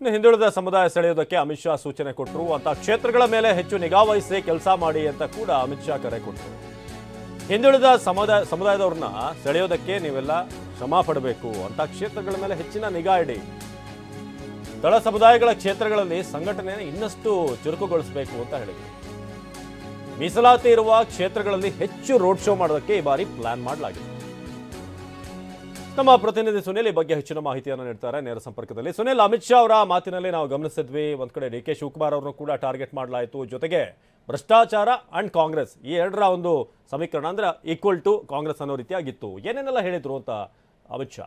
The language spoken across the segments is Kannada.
ಇನ್ನು ಹಿಂದುಳಿದ ಸಮುದಾಯ ಸೆಳೆಯೋದಕ್ಕೆ ಅಮಿತ್ ಶಾ ಸೂಚನೆ ಕೊಟ್ಟರು. ಅಂತ ಕ್ಷೇತ್ರಗಳ ಮೇಲೆ ಹೆಚ್ಚು ನಿಗಾ ವಹಿಸಿ ಕೆಲಸ ಮಾಡಿ ಅಂತ ಕೂಡ ಅಮಿತ್ ಶಾ ಕರೆ ಕೊಟ್ಟರು. ಹಿಂದುಳಿದ ಸಮುದಾಯ ಸಮುದಾಯದವ್ರನ್ನ ಸೆಳೆಯೋದಕ್ಕೆ ನೀವೆಲ್ಲ ಶ್ರಮ ಪಡಬೇಕು. ಅಂತ ಕ್ಷೇತ್ರಗಳ ಮೇಲೆ ಹೆಚ್ಚಿನ ನಿಗಾ ಇಡಿ. ತಳ ಸಮುದಾಯಗಳ ಕ್ಷೇತ್ರಗಳಲ್ಲಿ ಸಂಘಟನೆ ಇನ್ನಷ್ಟು ಚುರುಕುಗೊಳಿಸಬೇಕು ಅಂತ ಹೇಳಿದರು. ಮೀಸಲಾತಿ ಇರುವ ಕ್ಷೇತ್ರಗಳಲ್ಲಿ ಹೆಚ್ಚು ರೋಡ್ ಶೋ ಮಾಡೋದಕ್ಕೆ ಈ ಬಾರಿ ಪ್ಲಾನ್ ಮಾಡಲಾಗಿದೆ. ನಮ್ಮ ಪ್ರತಿನಿಧಿ ಸುನಿಲ್ ಈ ಬಗ್ಗೆ ಹೆಚ್ಚಿನ ಮಾಹಿತಿಯನ್ನು ನೀಡ್ತಾರೆ. ನೇರ ಸಂಪರ್ಕದಲ್ಲಿ ಸುನಿಲ್, ಅಮಿತ್ ಶಾ ಅವರ ಮಾತಿನಲ್ಲಿ ನಾವು ಗಮನಿಸಿದ್ವಿ. ಒಂದ್ ಕಡೆ ಡಿ ಕೆ ಶಿವಕುಮಾರ್ ಅವರನ್ನು ಕೂಡ ಟಾರ್ಗೆಟ್ ಮಾಡಲಾಯಿತು. ಜೊತೆಗೆ ಭ್ರಷ್ಟಾಚಾರ ಅಂಡ್ ಕಾಂಗ್ರೆಸ್ ಈ ಎರಡರ ಒಂದು ಸಮೀಕರಣ ಅಂದ್ರೆ ಈಕ್ವಲ್ ಟು ಕಾಂಗ್ರೆಸ್ ಅನ್ನೋ ರೀತಿಯಾಗಿತ್ತು. ಏನೇನೆಲ್ಲ ಹೇಳಿದ್ರು ಅಂತ ಅಮಿತ್ ಶಾ?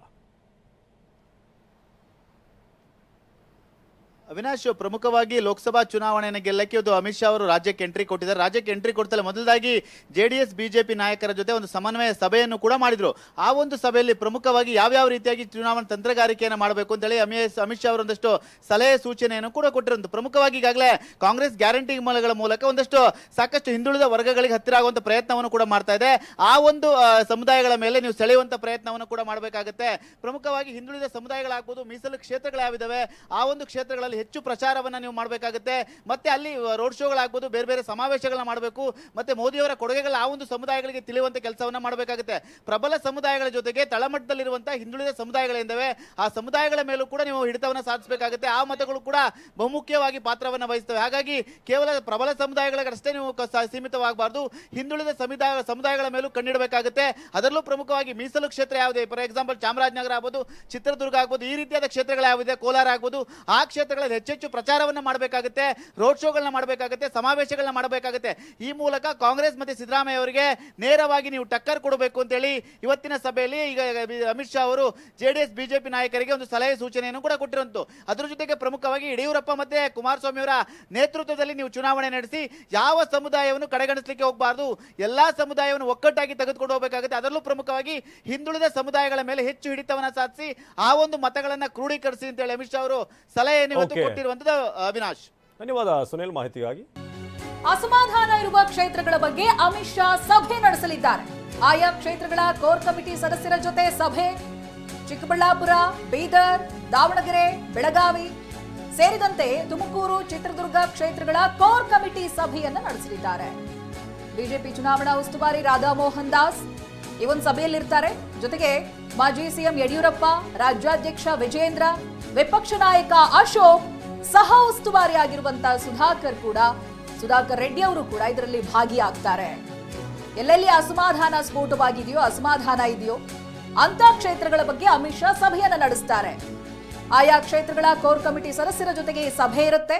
ಅವಿನಾಶ್ ಪ್ರಮುಖವಾಗಿ ಲೋಕಸಭಾ ಚುನಾವಣೆಯನ್ನು ಗೆಲ್ಲಕ್ಕೆ ಒಂದು ಅಮಿತ್ ಶಾ ಅವರು ರಾಜ್ಯಕ್ಕೆ ಎಂಟ್ರಿ ಕೊಟ್ಟಿದ್ದಾರೆ. ರಾಜ್ಯಕ್ಕೆ ಎಂಟ್ರಿ ಕೊಡ್ತಲ್ಲ ಮೊದಲಾಗಿ ಜೆಡಿಎಸ್, ಬಿಜೆಪಿ ನಾಯಕರ ಜೊತೆ ಒಂದು ಸಮನ್ವಯ ಸಭೆಯನ್ನು ಕೂಡ ಮಾಡಿದ್ರು. ಆ ಒಂದು ಸಭೆಯಲ್ಲಿ ಪ್ರಮುಖವಾಗಿ ಯಾವ್ಯಾವ ರೀತಿಯಾಗಿ ಚುನಾವಣಾ ತಂತ್ರಗಾರಿಕೆಯನ್ನು ಮಾಡಬೇಕು ಅಂತೇಳಿ ಅಮಿತ್ ಅಮಿತ್ ಶಾ ಅವರು ಒಂದಷ್ಟು ಸಲಹೆ ಸೂಚನೆಯನ್ನು ಕೂಡ ಕೊಟ್ಟಿರೋದು ಪ್ರಮುಖವಾಗಿ ಈಗಾಗಲೇ ಕಾಂಗ್ರೆಸ್ ಗ್ಯಾರಂಟಿ ಮೂಲಗಳ ಮೂಲಕ ಒಂದಷ್ಟು ಸಾಕಷ್ಟು ಹಿಂದುಳಿದ ವರ್ಗಗಳಿಗೆ ಹತ್ತಿರ ಆಗುವಂತ ಪ್ರಯತ್ನವನ್ನು ಕೂಡ ಮಾಡ್ತಾ ಇದೆ. ಆ ಒಂದು ಸಮುದಾಯಗಳ ಮೇಲೆ ನೀವು ಸೆಳೆಯುವಂತ ಪ್ರಯತ್ನವನ್ನು ಕೂಡ ಮಾಡಬೇಕಾಗುತ್ತೆ. ಪ್ರಮುಖವಾಗಿ ಹಿಂದುಳಿದ ಸಮುದಾಯಗಳಾಗ್ಬೋದು, ಮೀಸಲು ಕ್ಷೇತ್ರಗಳು ಯಾವಿದಾವೆ ಆ ಒಂದು ಕ್ಷೇತ್ರಗಳಲ್ಲಿ ಹೆಚ್ಚು ಪ್ರಚಾರವನ್ನ ನೀವು ಮಾಡಬೇಕಾಗುತ್ತೆ. ಮತ್ತೆ ಅಲ್ಲಿ ರೋಡ್ ಶೋಗಳಾಗ್ಬೋದು, ಬೇರೆ ಬೇರೆ ಸಮಾವೇಶಗಳನ್ನ ಮಾಡಬೇಕು. ಮತ್ತೆ ಮೋದಿಯವರ ಕೊಡುಗೆಗಳ ಆ ಒಂದು ಸಮುದಾಯಗಳಿಗೆ ತಿಳಿಯುವಂಥ ಕೆಲಸವನ್ನ ಮಾಡಬೇಕಾಗುತ್ತೆ. ಪ್ರಬಲ ಸಮುದಾಯಗಳ ಜೊತೆಗೆ ತಳಮಟ್ಟದಲ್ಲಿರುವಂಥ ಹಿಂದುಳಿದ ಸಮುದಾಯಗಳೆಂದವೆ ಆ ಸಮುದಾಯಗಳ ಮೇಲೂ ಕೂಡ ನೀವು ಹಿಡಿತವನ್ನ ಸಾಧಿಸಬೇಕಾಗುತ್ತೆ. ಆ ಮತಗಳು ಕೂಡ ಬಹುಮುಖ್ಯವಾಗಿ ಪಾತ್ರವನ್ನ ವಹಿಸ್ತವೆ. ಹಾಗಾಗಿ ಕೇವಲ ಪ್ರಬಲ ಸಮುದಾಯಗಳಿಗಷ್ಟೇ ನೀವು ಸೀಮಿತವಾಗಬಾರ್ದು. ಹಿಂದುಳಿದ ಸಮುದಾಯ, ಸಮುದಾಯಗಳ ಮೇಲೂ ಕಣ್ಣಿಡಬೇಕಾಗುತ್ತೆ. ಅದರಲ್ಲೂ ಪ್ರಮುಖವಾಗಿ ಮೀಸಲು ಕ್ಷೇತ್ರ ಯಾವುದೇ, ಫಾರ್ ಎಕ್ಸಾಂಪಲ್ ಚಾಮರಾಜನಗರ ಆಗ್ಬೋದು, ಚಿತ್ರದುರ್ಗ ಆಗ್ಬೋದು, ಈ ರೀತಿಯಾದ ಕ್ಷೇತ್ರಗಳು ಯಾವುದಿದೆ? ಕೋಲಾರ ಆಗ್ಬೋದು. ಆ ಕ್ಷೇತ್ರಗಳಲ್ಲಿ ಹೆಚ್ಚೆಚ್ಚು ಪ್ರಚಾರವನ್ನು ಮಾಡಬೇಕಾಗುತ್ತೆ, ರೋಡ್ ಶೋಗಳನ್ನ ಮಾಡಬೇಕಾಗುತ್ತೆ, ಸಮಾವೇಶಗಳನ್ನ ಮಾಡಬೇಕಾಗುತ್ತೆ ಈ ಮೂಲಕ ಕಾಂಗ್ರೆಸ್ ಮತ್ತೆ ಸಿದ್ದರಾಮಯ್ಯ ಅವರಿಗೆ ನೇರವಾಗಿ ನೀವು ಟಕ್ಕರ್ ಕೊಡಬೇಕು ಅಂತೇಳಿ ಇವತ್ತಿನ ಸಭೆಯಲ್ಲಿ ಈಗ ಅಮಿತ್ ಶಾ ಅವರು ಜೆಡಿಎಸ್, ಬಿಜೆಪಿ ನಾಯಕರಿಗೆ ಒಂದು ಸಲಹೆ ಸೂಚನೆಯನ್ನು ಕೂಡ ಕೊಟ್ಟಿರುವಂತು ಅದರ ಜೊತೆಗೆ ಪ್ರಮುಖವಾಗಿ ಯಡಿಯೂರಪ್ಪ ಮತ್ತೆ ಕುಮಾರಸ್ವಾಮಿ ಅವರ ನೇತೃತ್ವದಲ್ಲಿ ನೀವು ಚುನಾವಣೆ ನಡೆಸಿ ಯಾವ ಸಮುದಾಯವನ್ನು ಕಡೆಗಣಿಸಲಿಕ್ಕೆ ಹೋಗಬಾರ್ದು, ಎಲ್ಲಾ ಸಮುದಾಯವನ್ನು ಒಕ್ಕಟ್ಟಾಗಿ ತೆಗೆದುಕೊಂಡು ಹೋಗಬೇಕಾಗುತ್ತೆ ಅದರಲ್ಲೂ ಪ್ರಮುಖವಾಗಿ ಹಿಂದುಳಿದ ಸಮುದಾಯಗಳ ಮೇಲೆ ಹೆಚ್ಚು ಹಿಡಿತವನ್ನು ಸಾಧಿಸಿ ಆ ಒಂದು ಮತಗಳನ್ನು ಕ್ರೋಢೀಕರಿಸಿ ಅಂತೇಳಿ ಅಮಿತ್ ಶಾ ಅವರು ಸಲಹೆಯನ್ನು. ಕೊಟ್ಟಿರುವಂತದ್ದು ಅವಿನಾಶ್. ಧನ್ಯವಾದ ಸುನಿಲ್ ಮಾಹಿತಿಗಾಗಿ. ಅಸಮಾಧಾನ ಇರುವ ಕ್ಷೇತ್ರಗಳ ಬಗ್ಗೆ ಅಮಿತ್ ಶಾ ಸಭೆ ನಡೆಸಲಿದ್ದಾರೆ. ಆಯಾ ಕ್ಷೇತ್ರಗಳ ಕೋರ್ ಕಮಿಟಿ ಸದಸ್ಯರ ಜೊತೆ ಸಭೆ. ಚಿಕ್ಕಬಳ್ಳಾಪುರ ಬೀದರ್ ದಾವಣಗೆರೆ ಬೆಳಗಾವಿ ಸೇರಿದಂತೆ ತುಮಕೂರು ಚಿತ್ರದುರ್ಗ ಕ್ಷೇತ್ರಗಳ ಕೋರ್ ಕಮಿಟಿ ಸಭೆಯನ್ನು ನಡೆಸಲಿದ್ದಾರೆ. ಬಿಜೆಪಿ ಚುನಾವಣಾ ಉಸ್ತುವಾರಿ ರಾಧಾ ಮೋಹನ್ ದಾಸ್ ಈ ಒಂದು ಸಭೆಯಲ್ಲಿರ್ತಾರೆ. ಜೊತೆಗೆ ಮಾಜಿ ಸಿಎಂ ಯಡಿಯೂರಪ್ಪ ರಾಜ್ಯಾಧ್ಯಕ್ಷ ವಿಜೇಂದ್ರ ವಿಪಕ್ಷ ನಾಯಕ ಅಶೋಕ್ ಸಹ ಉಸ್ತುವಾರಿ ಆಗಿರುವಂತಹ ಸುಧಾಕರ್ ಕೂಡ, ಸುಧಾಕರ್ ರೆಡ್ಡಿ ಅವರು ಕೂಡ ಇದರಲ್ಲಿ ಭಾಗಿಯಾಗ್ತಾರೆ. ಎಲ್ಲೆಲ್ಲಿ ಅಸಮಾಧಾನ ಸ್ಫೋಟವಾಗಿದೆಯೋ, ಅಸಮಾಧಾನ ಇದೆಯೋ ಅಂತ ಕ್ಷೇತ್ರಗಳ ಬಗ್ಗೆ ಅಮಿತ್ ಶಾ ಸಭೆಯನ್ನು ನಡೆಸ್ತಾರೆ. ಆಯಾ ಕ್ಷೇತ್ರಗಳ ಕೋರ್ ಕಮಿಟಿ ಸದಸ್ಯರ ಜೊತೆಗೆ ಈ ಸಭೆ ಇರುತ್ತೆ.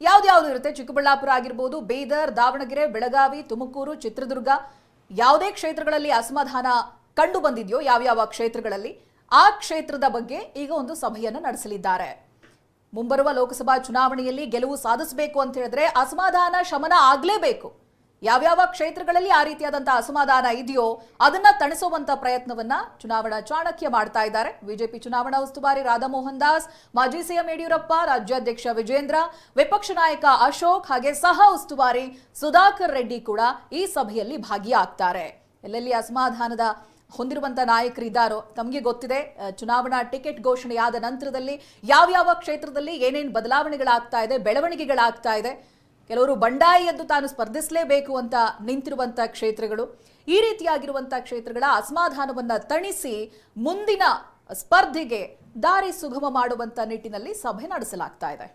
ಯಾವ್ದ್ಯಾವ್ದು ಇರುತ್ತೆ? ಚಿಕ್ಕಬಳ್ಳಾಪುರ ಆಗಿರ್ಬೋದು, ಬೀದರ್, ದಾವಣಗೆರೆ, ಬೆಳಗಾವಿ, ತುಮಕೂರು, ಚಿತ್ರದುರ್ಗ, ಯಾವುದೇ ಕ್ಷೇತ್ರಗಳಲ್ಲಿ ಅಸಮಾಧಾನ ಕಂಡು ಬಂದಿದೆಯೋ, ಯಾವ್ಯಾವ ಕ್ಷೇತ್ರಗಳಲ್ಲಿ ಆ ಕ್ಷೇತ್ರದ ಬಗ್ಗೆ ಈಗ ಒಂದು ಸಭೆಯನ್ನು ನಡೆಸಲಿದ್ದಾರೆ. ಮುಂಬರುವ ಲೋಕಸಭಾ ಚುನಾವಣೆಯಲ್ಲಿ ಗೆಲುವು ಸಾಧಿಸಬೇಕು ಅಂತ ಹೇಳಿದ್ರೆ ಅಸಮಾಧಾನ ಶಮನ ಆಗ್ಲೇಬೇಕು. ಯಾವ್ಯಾವ ಕ್ಷೇತ್ರಗಳಲ್ಲಿ ಆ ರೀತಿಯಾದಂತಹ ಅಸಮಾಧಾನ ಇದೆಯೋ ಅದನ್ನ ತಣಿಸುವಂತ ಪ್ರಯತ್ನವನ್ನ ಚುನಾವಣಾ ಚಾಣಕ್ಯ ಮಾಡ್ತಾ ಇದ್ದಾರೆ. ಬಿಜೆಪಿ ಚುನಾವಣಾ ಉಸ್ತುವಾರಿ ರಾಧಾಮೋಹನ್ ದಾಸ್, ಮಾಜಿ ಸಿಎಂ ಯಡಿಯೂರಪ್ಪ, ರಾಜ್ಯಾಧ್ಯಕ್ಷ ವಿಜೇಂದ್ರ, ವಿಪಕ್ಷ ನಾಯಕ ಅಶೋಕ್ ಹಾಗೆ ಸಹ ಉಸ್ತುವಾರಿ ಸುಧಾಕರ್ ರೆಡ್ಡಿ ಕೂಡ ಈ ಸಭೆಯಲ್ಲಿ ಭಾಗಿಯಾಗ್ತಾರೆ. ಎಲ್ಲೆಲ್ಲಿ ಅಸಮಾಧಾನದ ಹೊಂದಿರುವಂತ ನಾಯಕರು ಇದ್ದಾರೋ ತಮಗೆ ಗೊತ್ತಿದೆ ಚುನಾವಣಾ ಟಿಕೆಟ್ ಘೋಷಣೆಯಾದ ನಂತರದಲ್ಲಿ ಯಾವ್ಯಾವ ಕ್ಷೇತ್ರದಲ್ಲಿ ಏನೇನು ಬದಲಾವಣೆಗಳಾಗ್ತಾ ಇದೆ, ಬೆಳವಣಿಗೆಗಳಾಗ್ತಾ ಇದೆ, ಕೆಲವರು ಬಂಡಾಯಿ ಎಂದು ತಾನು ಸ್ಪರ್ಧಿಸಲೇಬೇಕು ಅಂತ ನಿಂತಿರುವಂತ ಕ್ಷೇತ್ರಗಳು, ಈ ರೀತಿಯಾಗಿರುವಂತ ಕ್ಷೇತ್ರಗಳ ಅಸಮಾಧಾನವನ್ನ ತಣಿಸಿ ಮುಂದಿನ ಸ್ಪರ್ಧೆಗೆ ದಾರಿ ಸುಗಮ ಮಾಡುವಂತ ನಿಟ್ಟಿನಲ್ಲಿ ಸಭೆ ನಡೆಸಲಾಗ್ತಾ ಇದೆ.